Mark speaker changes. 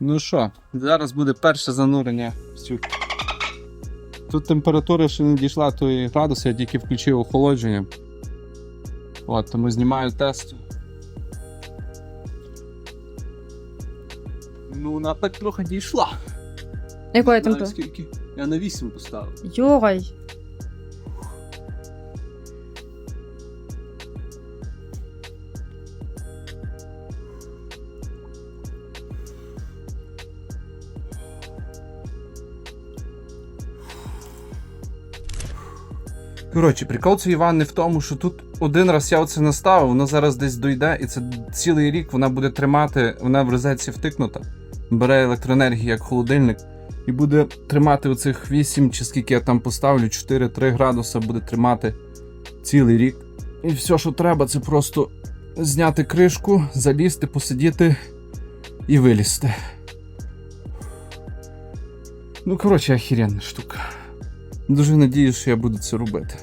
Speaker 1: Ну що, зараз буде перше занурення в цю. Тут температура ще не дійшла тої градуси, я тільки включив охолодження. От, тому знімаю тест. Ну, вона так трохи дійшла.
Speaker 2: Якої температури?
Speaker 1: Я на 8 поставив.
Speaker 2: Йой.
Speaker 1: Коротше, прикол цієї ванни в тому, що тут один раз я оце наставив, воно зараз десь дойде, і це цілий рік вона буде тримати, вона в розетці втикнута, бере електроенергію як холодильник, і буде тримати оцих 8 чи скільки я там поставлю, 4-3 градуса буде тримати цілий рік. І все, що треба, це просто зняти кришку, залізти, посидіти і вилізти. Ну, коротше, охеренна штука. Дуже надію, що я буду це робити.